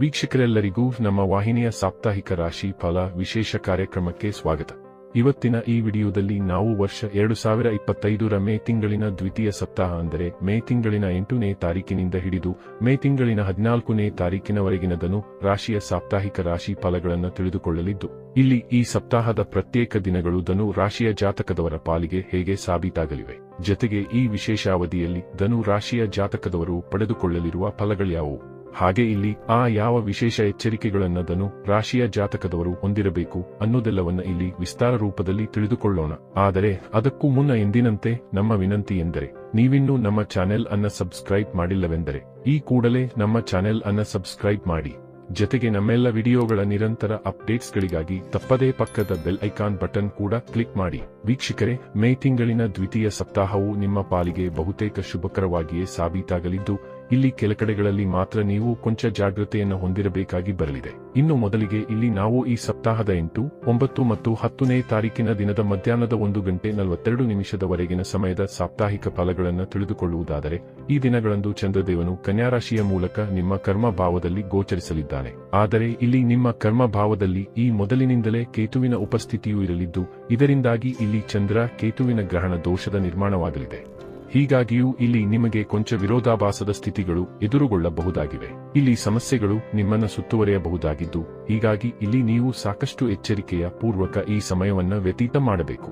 ವೀಕ್ಷಕರೆಲ್ಲರಿಗೂ ನಮ್ಮ ವಾಹಿನಿಯ ಸಾಪ್ತಾಹಿಕ ರಾಶಿ ಫಲ ವಿಶೇಷ ಕಾರ್ಯಕ್ರಮಕ್ಕೆ ಸ್ವಾಗತ. ಇವತ್ತಿನ ಈ ವಿಡಿಯೋದಲ್ಲಿ ನಾವು ವರ್ಷ ಎರಡು ಸಾವಿರ ಇಪ್ಪತ್ತೈದರ ಮೇ ತಿಂಗಳಿನ ದ್ವಿತೀಯ ಸಪ್ತಾಹ ಅಂದರೆ ಮೇ ತಿಂಗಳಿನ ಎಂಟನೇ ತಾರೀಕಿನಿಂದ ಹಿಡಿದು ಮೇ ತಿಂಗಳಿನ ಹದಿನಾಲ್ಕನೇ ತಾರೀಕಿನವರೆಗಿನದನ್ನು ರಾಶಿಯ ಸಾಪ್ತಾಹಿಕ ರಾಶಿ ಫಲಗಳನ್ನು ತಿಳಿದುಕೊಳ್ಳಲಿದ್ದು, ಇಲ್ಲಿ ಈ ಸಪ್ತಾಹದ ಪ್ರತ್ಯೇಕ ದಿನಗಳು ಧನು ರಾಶಿಯ ಜಾತಕದವರ ಪಾಲಿಗೆ ಹೇಗೆ ಸಾಬೀತಾಗಲಿವೆ. ಜತೆಗೆ ಈ ವಿಶೇಷ ಅವಧಿಯಲ್ಲಿ ಧನು ರಾಶಿಯ ಜಾತಕದವರು ಪಡೆದುಕೊಳ್ಳಲಿರುವ ಫಲಗಳ್ಯಾವುವು ಹಾಗೆ ಇಲ್ಲಿ ಆ ಯಾವ ವಿಶೇಷ ಎಚ್ಚರಿಕೆಗಳನ್ನದನ್ನು ರಾಶಿಯ ಜಾತಕದವರು ಹೊಂದಿರಬೇಕು ಅನ್ನೋದೆಲ್ಲವನ್ನ ಇಲ್ಲಿ ವಿಸ್ತಾರ ರೂಪದಲ್ಲಿ ತಿಳಿದುಕೊಳ್ಳೋಣ. ಆದರೆ ಅದಕ್ಕೂ ಮುನ್ನ ಎಂದಿನಂತೆ ನಮ್ಮ ವಿನಂತಿ ಎಂದರೆ, ನೀವಿನ್ನೂ ನಮ್ಮ ಚಾನೆಲ್ ಅನ್ನ ಸಬ್ಸ್ಕ್ರೈಬ್ ಮಾಡಿಲ್ಲವೆಂದರೆ, ಈ ಕೂಡಲೇ ನಮ್ಮ ಚಾನೆಲ್ ಅನ್ನ ಸಬ್ಸ್ಕ್ರೈಬ್ ಮಾಡಿ. ಜತೆಗೆ ನಮ್ಮೆಲ್ಲ ವಿಡಿಯೋಗಳ ನಿರಂತರ ಅಪ್ಡೇಟ್ಸ್ಗಳಿಗಾಗಿ ತಪ್ಪದೇ ಪಕ್ಕದ ಬೆಲ್ ಐಕಾನ್ ಬಟನ್ ಕೂಡ ಕ್ಲಿಕ್ ಮಾಡಿ. ವೀಕ್ಷಕರೇ, ಮೇ ತಿಂಗಳಿನ ದ್ವಿತೀಯ ಸಪ್ತಾಹವು ನಿಮ್ಮ ಪಾಲಿಗೆ ಬಹುತೇಕ ಶುಭಕರವಾಗಿಯೇ ಸಾಬೀತಾಗಲಿದ್ದು ಇಲ್ಲಿ ಕೆಲ ಕಡೆಗಳಲ್ಲಿ ಮಾತ್ರ ನೀವು ಕೊಂಚ ಜಾಗೃತೆಯನ್ನು ಹೊಂದಿರಬೇಕಾಗಿ ಬರಲಿದೆ. ಇನ್ನು ಮೊದಲಿಗೆ ಇಲ್ಲಿ ನಾವು ಈ ಸಪ್ತಾಹದ ಎಂಟು, ಒಂಬತ್ತು ಮತ್ತು ಹತ್ತನೇ ತಾರೀಕಿನ ದಿನದ ಮಧ್ಯಾಹ್ನದ ಒಂದು ಗಂಟೆ ನಲವತ್ತೆರಡು ನಿಮಿಷದವರೆಗಿನ ಸಮಯದ ಸಾಪ್ತಾಹಿಕ ಫಲಗಳನ್ನು ತಿಳಿದುಕೊಳ್ಳುವುದಾದರೆ, ಈ ದಿನಗಳಂದು ಚಂದ್ರದೇವನು ಕನ್ಯಾರಾಶಿಯ ಮೂಲಕ ನಿಮ್ಮ ಕರ್ಮ ಭಾವದಲ್ಲಿ ಗೋಚರಿಸಲಿದ್ದಾನೆ. ಆದರೆ ಇಲ್ಲಿ ನಿಮ್ಮ ಕರ್ಮ ಭಾವದಲ್ಲಿ ಈ ಮೊದಲಿನಿಂದಲೇ ಕೇತುವಿನ ಉಪಸ್ಥಿತಿಯೂ ಇರಲಿದ್ದು, ಇದರಿಂದಾಗಿ ಇಲ್ಲಿ ಚಂದ್ರ ಕೇತುವಿನ ಗ್ರಹಣ ದೋಷದ ನಿರ್ಮಾಣವಾಗಲಿದೆ. ಹೀಗಾಗಿಯೂ ಇಲ್ಲಿ ನಿಮಗೆ ಕೊಂಚ ವಿರೋಧಾಭಾಸದ ಸ್ಥಿತಿಗಳು ಎದುರುಗೊಳ್ಳಬಹುದಾಗಿವೆ. ಇಲ್ಲಿ ಸಮಸ್ಯೆಗಳು ನಿಮ್ಮನ್ನ ಸುತ್ತುವರಿಯಬಹುದಾಗಿದ್ದು, ಹೀಗಾಗಿ ಇಲ್ಲಿ ನೀವು ಸಾಕಷ್ಟು ಎಚ್ಚರಿಕೆಯ ಪೂರ್ವಕ ಈ ಸಮಯವನ್ನು ವ್ಯತೀತ ಮಾಡಬೇಕು.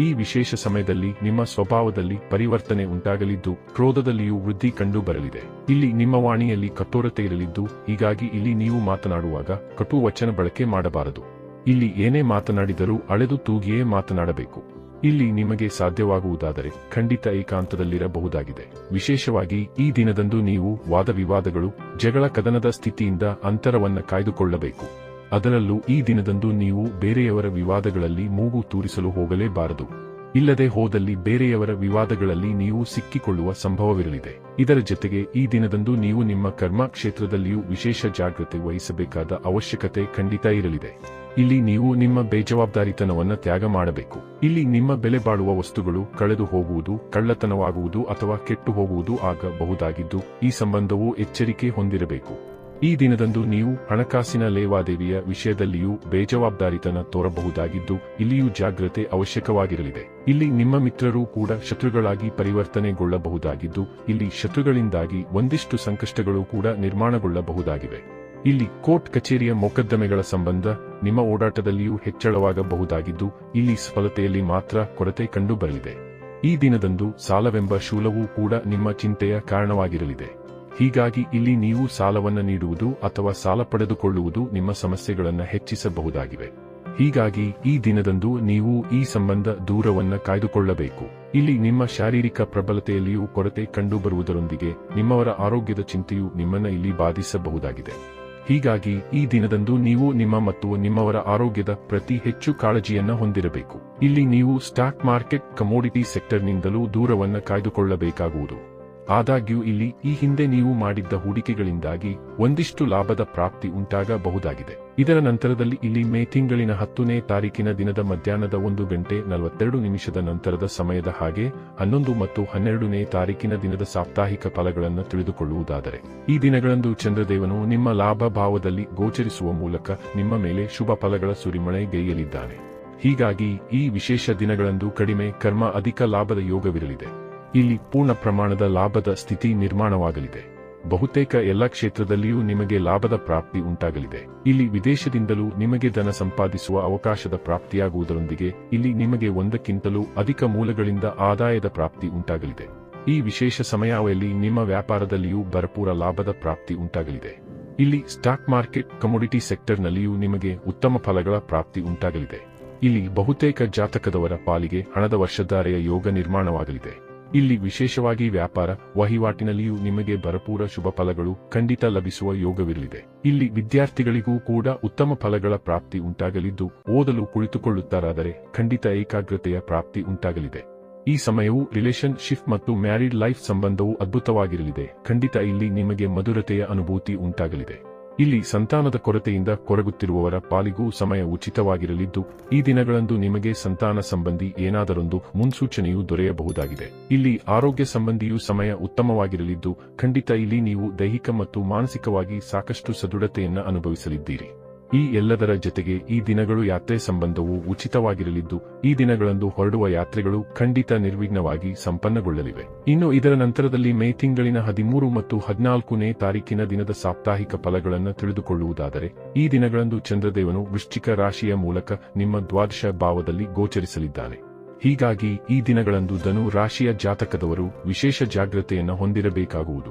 ಈ ವಿಶೇಷ ಸಮಯದಲ್ಲಿ ನಿಮ್ಮ ಸ್ವಭಾವದಲ್ಲಿ ಪರಿವರ್ತನೆ ಉಂಟಾಗಲಿದ್ದು, ಕ್ರೋಧದಲ್ಲಿಯೂ ವೃದ್ಧಿ ಕಂಡು ಬರಲಿದೆ ಇಲ್ಲಿ ನಿಮ್ಮ ವಾಣಿಯಲ್ಲಿ ಕಠೋರತೆ ಇರಲಿದ್ದು, ಹೀಗಾಗಿ ಇಲ್ಲಿ ನೀವು ಮಾತನಾಡುವಾಗ ಕಟು ವಚನ ಬಳಕೆ ಮಾಡಬಾರದು. ಇಲ್ಲಿ ಏನೇ ಮಾತನಾಡಿದರೂ ಅಳೆದು ತೂಗಿಯೇ ಮಾತನಾಡಬೇಕು. ಇಲ್ಲಿ ನಿಮಗೆ ಸಾಧ್ಯವಾಗುವುದಾದರೆ ಖಂಡಿತ ಏಕಾಂತದಲ್ಲಿರಬಹುದಾಗಿದೆ. ವಿಶೇಷವಾಗಿ ಈ ದಿನದಂದು ನೀವು ವಾದವಿವಾದಗಳು, ಜಗಳ ಕದನದ ಸ್ಥಿತಿಯಿಂದ ಅಂತರವನ್ನ ಕಾಯ್ದುಕೊಳ್ಳಬೇಕು. ಅದರಲ್ಲೂ ಈ ದಿನದಂದು ನೀವು ಬೇರೆಯವರ ವಿವಾದಗಳಲ್ಲಿ ಮೂಗು ತೂರಿಸಲು ಹೋಗಲೇಬಾರದು. ಇಲ್ಲದೆ ಹೋದಲ್ಲಿ ಬೇರೆಯವರ ವಿವಾದಗಳಲ್ಲಿ ನೀವು ಸಿಕ್ಕಿಕೊಳ್ಳುವ ಸಂಭವವಿರಲಿದೆ. ಇದರ ಜೊತೆಗೆ ಈ ದಿನದಂದು ನೀವು ನಿಮ್ಮ ಕರ್ಮ ಕ್ಷೇತ್ರದಲ್ಲಿಯೂ ವಿಶೇಷ ಜಾಗೃತೆ ವಹಿಸಬೇಕಾದ ಅವಶ್ಯಕತೆ ಖಂಡಿತ ಇರಲಿದೆ. ಇಲ್ಲಿ ನೀವು ನಿಮ್ಮ ಬೇಜವಾಬ್ದಾರಿತನವನ್ನು ತ್ಯಾಗ ಮಾಡಬೇಕು. ಇಲ್ಲಿ ನಿಮ್ಮ ಬೆಲೆ ಬಾಳುವ ವಸ್ತುಗಳು ಕಳೆದು ಹೋಗುವುದು, ಕಳ್ಳತನವಾಗುವುದು ಅಥವಾ ಕೆಟ್ಟು ಹೋಗುವುದು ಆಗಬಹುದಾಗಿದ್ದು, ಈ ಸಂಬಂಧವು ಎಚ್ಚರಿಕೆ ಹೊಂದಿರಬೇಕು. ಈ ದಿನದಂದು ನೀವು ಹಣಕಾಸಿನ ಲೇವಾದೇವಿಯ ವಿಷಯದಲ್ಲಿಯೂ ಬೇಜವಾಬ್ದಾರಿತನ ತೋರಬಹುದಾಗಿದ್ದು, ಇಲ್ಲಿಯೂ ಜಾಗ್ರತೆ ಅವಶ್ಯಕವಾಗಿರಲಿದೆ. ಇಲ್ಲಿ ನಿಮ್ಮ ಮಿತ್ರರು ಕೂಡ ಶತ್ರುಗಳಾಗಿ ಪರಿವರ್ತನೆಗೊಳ್ಳಬಹುದಾಗಿದ್ದು, ಇಲ್ಲಿ ಶತ್ರುಗಳಿಂದಾಗಿ ಒಂದಿಷ್ಟು ಸಂಕಷ್ಟಗಳು ಕೂಡ ನಿರ್ಮಾಣಗೊಳ್ಳಬಹುದಾಗಿವೆ. ಇಲ್ಲಿ ಕೋರ್ಟ್ ಕಚೇರಿಯ ಮೊಕದ್ದಮೆಗಳ ಸಂಬಂಧ ನಿಮ್ಮ ಓಡಾಟದಲ್ಲಿಯೂ ಹೆಚ್ಚಳವಾಗಬಹುದಾಗಿದ್ದು, ಇಲ್ಲಿ ಸಫಲತೆಯಲ್ಲಿ ಮಾತ್ರ ಕೊರತೆ ಕಂಡುಬರಲಿದೆ. ಈ ದಿನದಂದು ಸಾಲವೆಂಬ ಶೂಲವೂ ಕೂಡ ನಿಮ್ಮ ಚಿಂತೆಯ ಕಾರಣವಾಗಿರಲಿದೆ. ಹೀಗಾಗಿ ಇಲ್ಲಿ ನೀವು ಸಾಲವನ್ನು ನೀಡುವುದು ಅಥವಾ ಸಾಲ ಪಡೆದುಕೊಳ್ಳುವುದು ನಿಮ್ಮ ಸಮಸ್ಯೆಗಳನ್ನು ಹೆಚ್ಚಿಸಬಹುದಾಗಿವೆ. ಹೀಗಾಗಿ ಈ ದಿನದಂದು ನೀವು ಈ ಸಂಬಂಧ ದೂರವನ್ನು ಕಾಯ್ದುಕೊಳ್ಳಬೇಕು. ಇಲ್ಲಿ ನಿಮ್ಮ ಶಾರೀರಿಕ ಪ್ರಬಲತೆಯಲ್ಲಿಯೂ ಕೊರತೆ ಕಂಡುಬರುವುದರೊಂದಿಗೆ ನಿಮ್ಮವರ ಆರೋಗ್ಯದ ಚಿಂತೆಯು ನಿಮ್ಮನ್ನ ಇಲ್ಲಿ ಬಾಧಿಸಬಹುದಾಗಿದೆ. ಹೀಗಾಗಿ ಈ ದಿನದಂದು ನೀವು ನಿಮ್ಮ ಮತ್ತು ನಿಮ್ಮವರ ಆರೋಗ್ಯದ ಪ್ರತಿ ಹೆಚ್ಚು ಕಾಳಜಿಯನ್ನ ಹೊಂದಿರಬೇಕು. ಇಲ್ಲಿ ನೀವು ಸ್ಟಾಕ್ ಮಾರ್ಕೆಟ್ ಕಮೋಡಿಟಿ ಸೆಕ್ಟರ್ನಿಂದಲೂ ದೂರವನ್ನ ಕಾಯ್ದುಕೊಳ್ಳಬೇಕಾಗುವುದು. ಆದಾಗ್ಯೂ ಇಲ್ಲಿ ಈ ಹಿಂದೆ ನೀವು ಮಾಡಿದ್ದ ಹೂಡಿಕೆಗಳಿಂದಾಗಿ ಒಂದಿಷ್ಟು ಲಾಭದ ಪ್ರಾಪ್ತಿ ಉಂಟಾಗಬಹುದಾಗಿದೆ. ಇದರ ನಂತರದಲ್ಲಿ ಇಲ್ಲಿ ಮೇ ತಿಂಗಳಿನ ಹತ್ತನೇ ತಾರೀಕಿನ ದಿನದ ಮಧ್ಯಾಹ್ನದ ಒಂದು ಗಂಟೆ ನಲವತ್ತೆರಡು ನಿಮಿಷದ ನಂತರದ ಸಮಯದ ಹಾಗೆ ಹನ್ನೊಂದು ಮತ್ತು ಹನ್ನೆರಡನೇ ತಾರೀಕಿನ ದಿನದ ಸಾಪ್ತಾಹಿಕ ಫಲಗಳನ್ನು ತಿಳಿದುಕೊಳ್ಳುವುದಾದರೆ. ಈ ದಿನಗಳಂದು ಚಂದ್ರದೇವನು ನಿಮ್ಮ ಲಾಭ ಭಾವದಲ್ಲಿ ಗೋಚರಿಸುವ ಮೂಲಕ ನಿಮ್ಮ ಮೇಲೆ ಶುಭ ಫಲಗಳ ಸುರಿಮಳೆಗೈಯಲಿದ್ದಾನೆ ಹೀಗಾಗಿ ಈ ವಿಶೇಷ ದಿನಗಳಂದು ಕಡಿಮೆ, ಕರ್ಮ, ಅಧಿಕ ಲಾಭದ ಯೋಗವಿರಲಿದೆ. ಇಲ್ಲಿ ಪೂರ್ಣ ಪ್ರಮಾಣದ ಲಾಭದ ಸ್ಥಿತಿ ನಿರ್ಮಾಣವಾಗಲಿದೆ. ಬಹುತೇಕ ಎಲ್ಲ ಕ್ಷೇತ್ರದಲ್ಲಿಯೂ ನಿಮಗೆ ಲಾಭದ ಪ್ರಾಪ್ತಿ ಉಂಟಾಗಲಿದೆ. ಇಲ್ಲಿ ವಿದೇಶದಿಂದಲೂ ನಿಮಗೆ ಧನ ಸಂಪಾದಿಸುವ ಅವಕಾಶದ ಪ್ರಾಪ್ತಿಯಾಗುವುದರೊಂದಿಗೆ ಇಲ್ಲಿ ನಿಮಗೆ ಒಂದಕ್ಕಿಂತಲೂ ಅಧಿಕ ಮೂಲಗಳಿಂದ ಆದಾಯದ ಪ್ರಾಪ್ತಿ ಉಂಟಾಗಲಿದೆ. ಈ ವಿಶೇಷ ಸಮಯಾವಲ್ಲಿ ನಿಮ್ಮ ವ್ಯಾಪಾರದಲ್ಲಿಯೂ ಭರಪೂರ ಲಾಭದ ಪ್ರಾಪ್ತಿ ಉಂಟಾಗಲಿದೆ. ಇಲ್ಲಿ ಸ್ಟಾಕ್ ಮಾರ್ಕೆಟ್, ಕಮೋಡಿಟಿ ಸೆಕ್ಟರ್ನಲ್ಲಿಯೂ ನಿಮಗೆ ಉತ್ತಮ ಫಲಗಳ ಪ್ರಾಪ್ತಿ ಉಂಟಾಗಲಿದೆ. ಇಲ್ಲಿ ಬಹುತೇಕ ಜಾತಕದವರ ಪಾಲಿಗೆ ಹಣದ ವರ್ಷಧಾರೆಯ ಯೋಗ ನಿರ್ಮಾಣವಾಗಲಿದೆ. ಇಲ್ಲಿ ವಿಶೇಷವಾಗಿ ವ್ಯಾಪಾರ, ವಹಿವಾಟಿನಲ್ಲಿಯೂ ನಿಮಗೆ ಭರಪೂರ ಶುಭ ಫಲಗಳು ಖಂಡಿತ ಲಭಿಸುವ ಯೋಗವಿರಲಿದೆ. ಇಲ್ಲಿ ವಿದ್ಯಾರ್ಥಿಗಳಿಗೂ ಕೂಡ ಉತ್ತಮ ಫಲಗಳ ಪ್ರಾಪ್ತಿ ಉಂಟಾಗಲಿದ್ದು, ಓದಲು ಕುಳಿತುಕೊಳ್ಳುತ್ತಾರಾದರೆ ಖಂಡಿತ ಏಕಾಗ್ರತೆಯ ಪ್ರಾಪ್ತಿ ಉಂಟಾಗಲಿದೆ. ಈ ಸಮಯವು ರಿಲೇಶನ್ ಶಿಫ್ಟ್ ಮತ್ತು ಮ್ಯಾರಿಡ್ ಲೈಫ್ ಸಂಬಂಧವು ಅದ್ಭುತವಾಗಿರಲಿದೆ. ಖಂಡಿತ ಇಲ್ಲಿ ನಿಮಗೆ ಮಧುರತೆಯ ಅನುಭೂತಿ ಉಂಟಾಗಲಿದೆ. ಇಲ್ಲಿ ಸಂತಾನದ ಕೊರತೆಯಿಂದ ಕೊರಗುತ್ತಿರುವವರ ಪಾಲಿಗೂ ಸಮಯ ಉಚಿತವಾಗಿರಲಿದ್ದು, ಈ ದಿನಗಳಂದು ನಿಮಗೆ ಸಂತಾನ ಸಂಬಂಧಿ ಏನಾದರೊಂದು ಮುನ್ಸೂಚನೆಯೂ ದೊರೆಯಬಹುದಾಗಿದೆ. ಇಲ್ಲಿ ಆರೋಗ್ಯ ಸಂಬಂಧಿಯೂ ಸಮಯ ಉತ್ತಮವಾಗಿರಲಿದ್ದು, ಖಂಡಿತ ಇಲ್ಲಿ ನೀವು ದೈಹಿಕ ಮತ್ತು ಮಾನಸಿಕವಾಗಿ ಸಾಕಷ್ಟು ಸದೃಢತೆಯನ್ನು ಅನುಭವಿಸಲಿದ್ದೀರಿ. ಈ ಎಲ್ಲದರ ಜೊತೆಗೆ ಈ ದಿನಗಳು ಯಾತ್ರೆ ಸಂಬಂಧವು ಉಚಿತವಾಗಿರಲಿದ್ದು, ಈ ದಿನಗಳಂದು ಹೊರಡುವ ಯಾತ್ರೆಗಳು ಖಂಡಿತ ನಿರ್ವಿಘ್ನವಾಗಿ ಸಂಪನ್ನಗೊಳ್ಳಲಿವೆ. ಇನ್ನು ಇದರ ನಂತರದಲ್ಲಿ ಮೇ ತಿಂಗಳಿನ ಹದಿಮೂರು ಮತ್ತು ಹದಿನಾಲ್ಕನೇ ತಾರೀಕಿನ ದಿನದ ಸಾಪ್ತಾಹಿಕ ಫಲಗಳನ್ನು ತಿಳಿದುಕೊಳ್ಳುವುದಾದರೆ, ಈ ದಿನಗಳಂದು ಚಂದ್ರದೇವನು ವೃಶ್ಚಿಕ ರಾಶಿಯ ಮೂಲಕ ನಿಮ್ಮ ದ್ವಾದಶ ಭಾವದಲ್ಲಿ ಗೋಚರಿಸಲಿದ್ದಾನೆ. ಹೀಗಾಗಿ ಈ ದಿನಗಳಂದು ಧನು ರಾಶಿಯ ಜಾತಕದವರು ವಿಶೇಷ ಜಾಗ್ರತೆಯನ್ನು ಹೊಂದಿರಬೇಕಾಗುವುದು.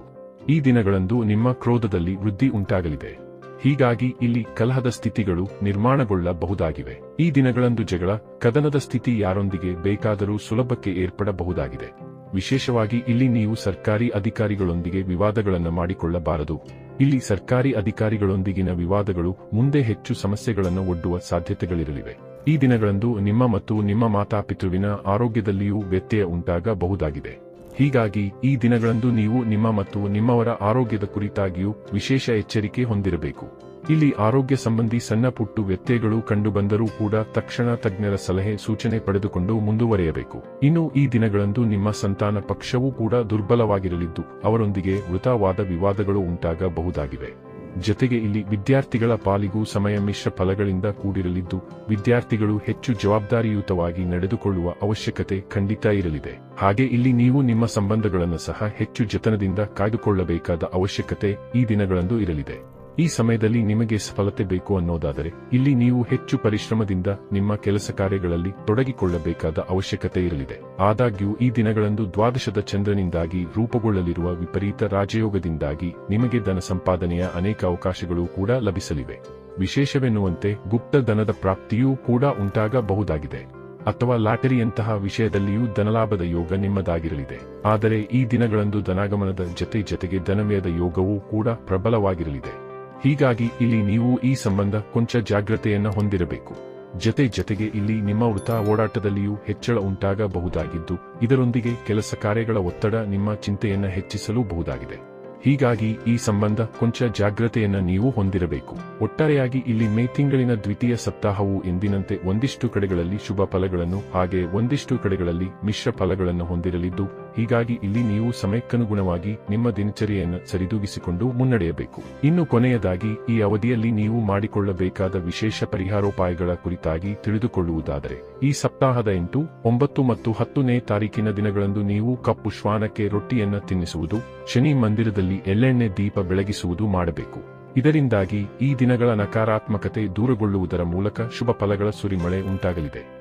ಈ ದಿನಗಳಂದು ನಿಮ್ಮ ಕ್ರೋಧದಲ್ಲಿ ವೃದ್ಧಿ ಉಂಟಾಗಲಿದೆ. ಹೀಗಾಗಿ ಇಲ್ಲಿ ಕಲಹದ ಸ್ಥಿತಿಗಳು ನಿರ್ಮಾಣಗೊಳ್ಳಬಹುದಾಗಿವೆ. ಈ ದಿನಗಳಂದು ಜಗಳ, ಕದನದ ಸ್ಥಿತಿ ಯಾರೊಂದಿಗೆ ಬೇಕಾದರೂ ಸುಲಭಕ್ಕೆ ಏರ್ಪಡಬಹುದಾಗಿದೆ. ವಿಶೇಷವಾಗಿ ಇಲ್ಲಿ ನೀವು ಸರ್ಕಾರಿ ಅಧಿಕಾರಿಗಳೊಂದಿಗೆ ವಿವಾದಗಳನ್ನು ಮಾಡಿಕೊಳ್ಳಬಾರದು. ಇಲ್ಲಿ ಸರ್ಕಾರಿ ಅಧಿಕಾರಿಗಳೊಂದಿಗಿನ ವಿವಾದಗಳು ಮುಂದೆ ಹೆಚ್ಚು ಸಮಸ್ಯೆಗಳನ್ನು ಒಡ್ಡುವ ಸಾಧ್ಯತೆಗಳಿರಲಿವೆ. ಈ ದಿನಗಳಂದು ನಿಮ್ಮ ಮತ್ತು ನಿಮ್ಮ ಮಾತಾಪಿತೃವಿನ ಆರೋಗ್ಯದಲ್ಲಿಯೂ ವ್ಯತ್ಯಯ ಉಂಟಾಗಬಹುದಾಗಿದೆ. ಹೀಗಾಗಿ ಈ ದಿನಗಳಂದು ನೀವು ನಿಮ್ಮ ಮತ್ತು ನಿಮ್ಮವರ ಆರೋಗ್ಯದ ಕುರಿತಾಗಿಯೂ ವಿಶೇಷ ಎಚ್ಚರಿಕೆ ಹೊಂದಿರಬೇಕು. ಇಲ್ಲಿ ಆರೋಗ್ಯ ಸಂಬಂಧಿ ಸಣ್ಣ ಪುಟ್ಟು ವ್ಯತ್ಯಯಗಳು ಕಂಡುಬಂದರೂ ಕೂಡ ತಕ್ಷಣ ತಜ್ಞರ ಸಲಹೆ ಸೂಚನೆ ಪಡೆದುಕೊಂಡು ಮುಂದುವರೆಯಬೇಕು. ಇನ್ನು ಈ ದಿನಗಳಂದು ನಿಮ್ಮ ಸಂತಾನ ಪಕ್ಷವೂ ಕೂಡ ದುರ್ಬಲವಾಗಿರಲಿದ್ದು, ಅವರೊಂದಿಗೆ ವೃತವಾದ ವಿವಾದಗಳು ಉಂಟಾಗಬಹುದಾಗಿವೆ. ಜತೆಗೆ ಇಲ್ಲಿ ವಿದ್ಯಾರ್ಥಿಗಳ ಪಾಲಿಗೂ ಸಮಯ ಮಿಶ್ರ ಫಲಗಳಿಂದ ಕೂಡಿರಲಿದ್ದು, ವಿದ್ಯಾರ್ಥಿಗಳು ಹೆಚ್ಚು ಜವಾಬ್ದಾರಿಯುತವಾಗಿ ನಡೆದುಕೊಳ್ಳುವ ಅವಶ್ಯಕತೆ ಖಂಡಿತ ಇರಲಿದೆ. ಹಾಗೆ ಇಲ್ಲಿ ನೀವು ನಿಮ್ಮ ಸಂಬಂಧಗಳನ್ನು ಸಹ ಹೆಚ್ಚು ಜತನದಿಂದ ಕಾಯ್ದುಕೊಳ್ಳಬೇಕಾದ ಅವಶ್ಯಕತೆ ಈ ದಿನಗಳಂದು ಇರಲಿದೆ. ಈ ಸಮಯದಲ್ಲಿ ನಿಮಗೆ ಸಫಲತೆ ಬೇಕು ಅನ್ನೋದಾದರೆ, ಇಲ್ಲಿ ನೀವು ಹೆಚ್ಚು ಪರಿಶ್ರಮದಿಂದ ನಿಮ್ಮ ಕೆಲಸ ಕಾರ್ಯಗಳಲ್ಲಿ ತೊಡಗಿಕೊಳ್ಳಬೇಕಾದ ಅವಶ್ಯಕತೆ ಇರಲಿದೆ. ಆದಾಗ್ಯೂ, ಈ ದಿನಗಳಂದು ದ್ವಾದಶದ ಚಂದ್ರನಿಂದಾಗಿ ರೂಪುಗೊಳ್ಳಲಿರುವ ವಿಪರೀತ ರಾಜಯೋಗದಿಂದಾಗಿ ನಿಮಗೆ ಧನ ಸಂಪಾದನೆಯ ಅನೇಕ ಅವಕಾಶಗಳು ಕೂಡ ಲಭಿಸಲಿವೆ. ವಿಶೇಷವೆನ್ನುವಂತೆ, ಗುಪ್ತ ಧನದ ಪ್ರಾಪ್ತಿಯೂ ಕೂಡ ಉಂಟಾಗಬಹುದಾಗಿದೆ. ಅಥವಾ ಲಾಟರಿಯಂತಹ ವಿಷಯದಲ್ಲಿಯೂ ಧನಲಾಭದ ಯೋಗ ನಿಮ್ಮದಾಗಿರಲಿದೆ. ಆದರೆ, ಈ ದಿನಗಳಂದು ಧನಾಗಮನದ ಜತೆ ಜತೆಗೆ ಧನಮಯದ ಯೋಗವೂ ಕೂಡ ಪ್ರಬಲವಾಗಿರಲಿದೆ. ಹೀಗಾಗಿ ಇಲ್ಲಿ ನೀವು ಈ ಸಂಬಂಧ ಕೊಂಚ ಜಾಗ್ರತೆಯನ್ನು ಹೊಂದಿರಬೇಕು. ಜತೆ ಜತೆಗೆ ಇಲ್ಲಿ ನಿಮ್ಮ ವೃತ ಓಡಾಟದಲ್ಲಿಯೂ ಹೆಚ್ಚಳ ಉಂಟಾಗಬಹುದಾಗಿದ್ದು, ಇದರೊಂದಿಗೆ ಕೆಲಸ ಕಾರ್ಯಗಳ ಒತ್ತಡ ನಿಮ್ಮ ಚಿಂತೆಯನ್ನು ಹೆಚ್ಚಿಸಲೂಬಹುದಾಗಿದೆ. ಹೀಗಾಗಿ ಈ ಸಂಬಂಧ ಕೊಂಚ ಜಾಗ್ರತೆಯನ್ನು ನೀವು ಹೊಂದಿರಬೇಕು. ಒಟ್ಟಾರೆಯಾಗಿ ಇಲ್ಲಿ ಮೇ ತಿಂಗಳಿನ ದ್ವಿತೀಯ ಸಪ್ತಾಹವು ಎಂದಿನಂತೆ ಒಂದಿಷ್ಟು ಕಡೆಗಳಲ್ಲಿ ಶುಭ ಫಲಗಳನ್ನು ಹಾಗೆ ಒಂದಿಷ್ಟು ಕಡೆಗಳಲ್ಲಿ ಮಿಶ್ರ ಫಲಗಳನ್ನು ಹೊಂದಿರಲಿದ್ದು ಹೀಗಾಗಿ ಇಲ್ಲಿ ನೀವು ಸಮಯಕ್ಕನುಗುಣವಾಗಿ ನಿಮ್ಮ ದಿನಚರಿಯನ್ನು ಸರಿದೂಗಿಸಿಕೊಂಡು ಮುನ್ನಡೆಯಬೇಕು. ಇನ್ನು ಕೊನೆಯದಾಗಿ, ಈ ಅವಧಿಯಲ್ಲಿ ನೀವು ಮಾಡಿಕೊಳ್ಳಬೇಕಾದ ವಿಶೇಷ ಪರಿಹಾರೋಪಾಯಗಳ ಕುರಿತಾಗಿ ತಿಳಿದುಕೊಳ್ಳುವುದಾದರೆ, ಈ ಸಪ್ತಾಹದ ಎಂಟು, ಒಂಬತ್ತು ಮತ್ತು ಹತ್ತನೇ ತಾರೀಕಿನ ದಿನಗಳಂದು ನೀವು ಕಪ್ಪು ಶ್ವಾನಕ್ಕೆ ರೊಟ್ಟಿಯನ್ನು ತಿನ್ನಿಸುವುದು, ಶನಿ ಮಂದಿರದಲ್ಲಿ ಎಳ್ಳೆಣ್ಣೆ ದೀಪ ಬೆಳಗಿಸುವುದು ಮಾಡಬೇಕು. ಇದರಿಂದಾಗಿ ಈ ದಿನಗಳ ನಕಾರಾತ್ಮಕತೆ ದೂರಗೊಳ್ಳುವುದರ ಮೂಲಕ ಶುಭ ಫಲಗಳ ಸುರಿಮಳೆ ಉಂಟಾಗಲಿದೆ.